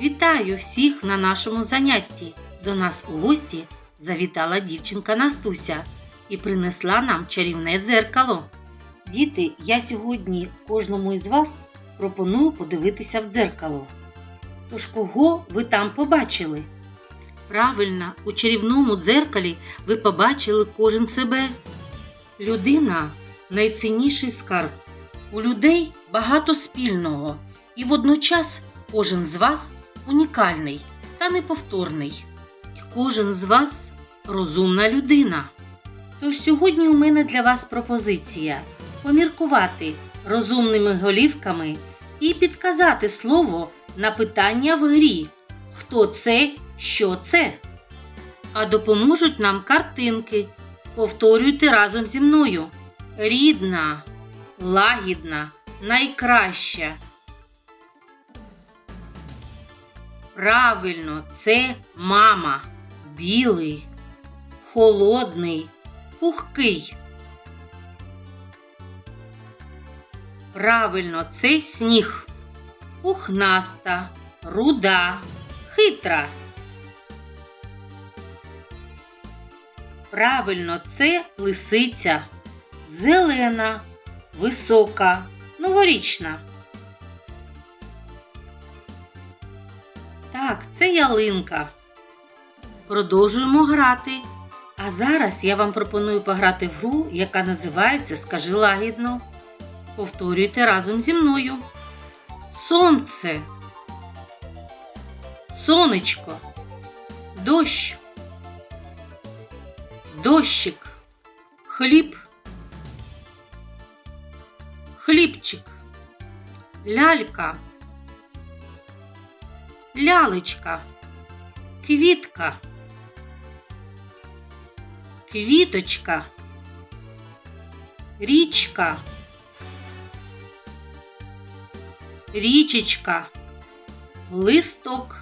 Вітаю всіх на нашому занятті. До нас у гості завітала дівчинка Настуся і принесла нам чарівне дзеркало. Діти, я сьогодні кожному із вас пропоную подивитися в дзеркало. Тож кого ви там побачили? Правильно, у чарівному дзеркалі ви побачили кожен себе. Людина найцінніший скарб. У людей багато спільного, і водночас кожен з вас унікальний та неповторний. І кожен з вас розумна людина. Тож сьогодні у мене для вас пропозиція поміркувати розумними голівками і підказати слово на питання в грі Хто це, що це? А допоможуть нам картинки. Повторюйте разом зі мною. Рідна, лагідна, найкраща. Правильно, це мама. Білий, холодний, пухкий. Правильно, це сніг. Пухнаста, руда, хитра. Правильно, це лисиця. Зелена, висока, новорічна. Так, це ялинка. Продовжуємо грати. А зараз я вам пропоную пограти в гру, яка називається Скажи лагідно. Повторюйте разом зі мною. Сонце. Сонечко. Дощ. Дощик. Хліб. Хлібчик. Лялька. Лялечка. Квітка. Квіточка. Річка. Річечка. Листок.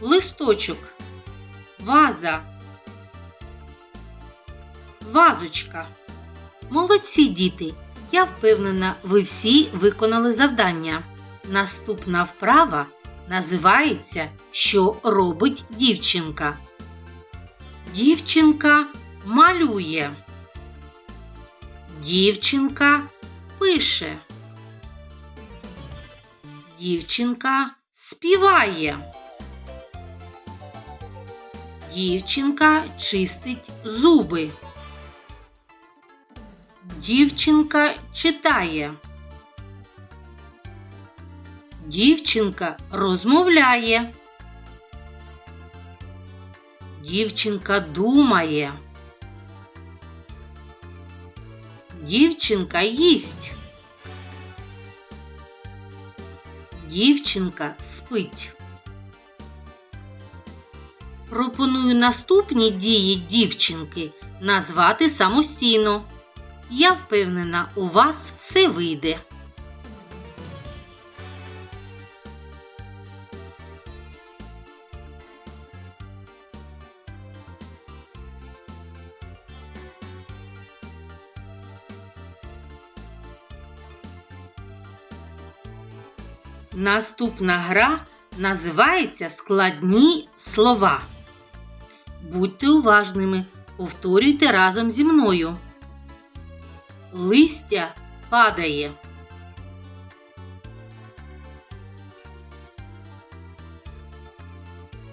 Листочок. Ваза. Вазочка. Молодці діти! Я впевнена, ви всі виконали завдання. Наступна вправа називається Що робить дівчинка. Дівчинка малює. Дівчинка пише. Дівчинка співає. Дівчинка чистить зуби. Дівчинка читає. Дівчинка розмовляє. Дівчинка думає. Дівчинка їсть. Дівчинка спить. Пропоную наступні дії дівчинки назвати самостійно. Я впевнена, у вас все вийде. Наступна гра називається Складні слова. Будьте уважними, повторюйте разом зі мною. Листя падає.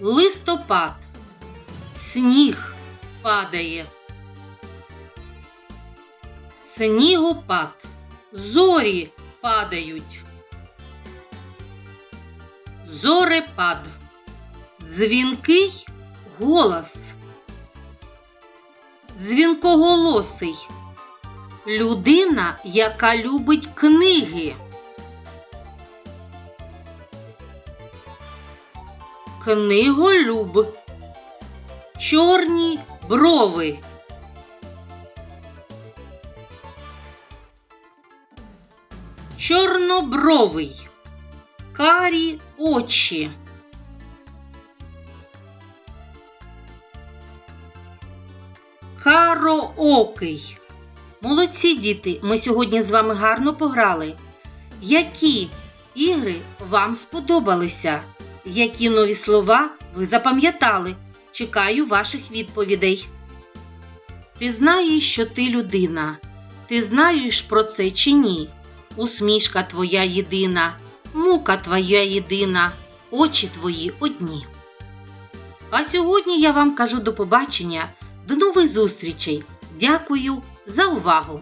Листопад. Сніг падає. Снігопад. Зорі падають. Зорепад. Дзвінкий голос. Дзвінкоголосий. Людина, яка любить книги. Книголюб. Чорні брови. Чорнобровий. Карі очі. Кароокий. Молодці діти, ми сьогодні з вами гарно пограли. Які ігри вам сподобалися? Які нові слова ви запам'ятали? Чекаю ваших відповідей. Ти знаєш, що ти людина. Ти знаєш про це чи ні? Усмішка твоя єдина, мука твоя єдина, очі твої одні. А сьогодні я вам кажу до побачення, до нових зустрічей. Дякую за увагу!